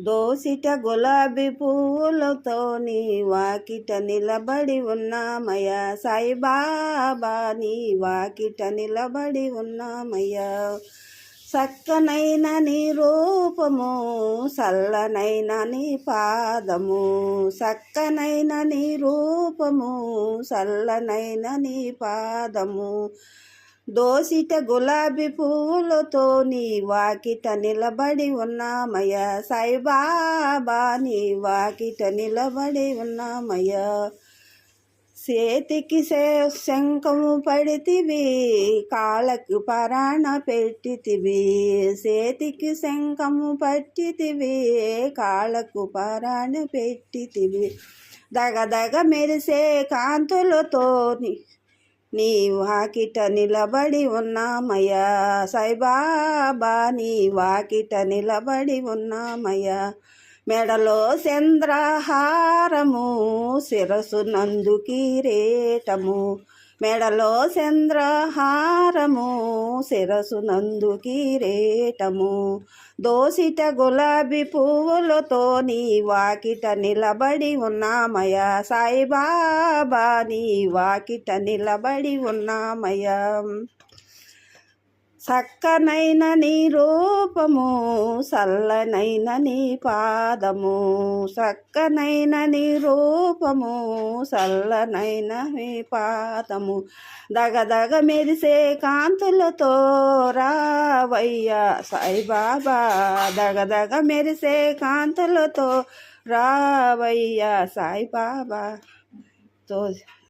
దోసిట గులాబీ పువ్వులతో నీ వాకిట నిలబడి ఉన్నామయ్యా. సాయిబాబా నీ వాకిట నిలబడి ఉన్నామయ్యా. చక్కనైన నీ రూపము చల్లనైన నీ పాదము చక్కనైన నీ రూపము చల్లనైన నీ పాదము. దోసిట గులాబీ పువ్వులతో నీ వాకిట నిలబడి ఉన్నామయ సాయిబాబా నీ వాకిట నిలబడి ఉన్నామయ చేతికి శంఖము పడితివి కాళ్ళకు పరాణ పెట్టితివి. చేతికి శంఖము పట్టితివి కాళ్ళకు పరాణ పెట్టితివి. దగదగ మెరిసే కాంతులతో నీ- వాకిట నిలబడి ఉన్నామయ్యా. సాయిబాబా నీ వాకిట నిలబడి ఉన్నామయ్యా. మెడలో చంద్రహారము శిరసు నందు కిరీటము మెడలో చంద్రహారము శిరసు నందు కిరీటము. దోసిట గులాబీ పువ్వులతో నీ వాకిట నిలబడి ఉన్నామయ్యా. సాయిబాబా నీ వాకిట నిలబడి ఉన్నామయ్యా. చక్కనైన నీ రూపము చల్లనైన నీ పాదము. చక్కనైన నీ రూపము చల్లనైన నీ పాదము. దగదగ మెరిసే కాంతులతో రావయ్యా సాయిబాబా. దగదగ మెరిసే కాంతులతో రావయ్యా సాయిబాబా. తో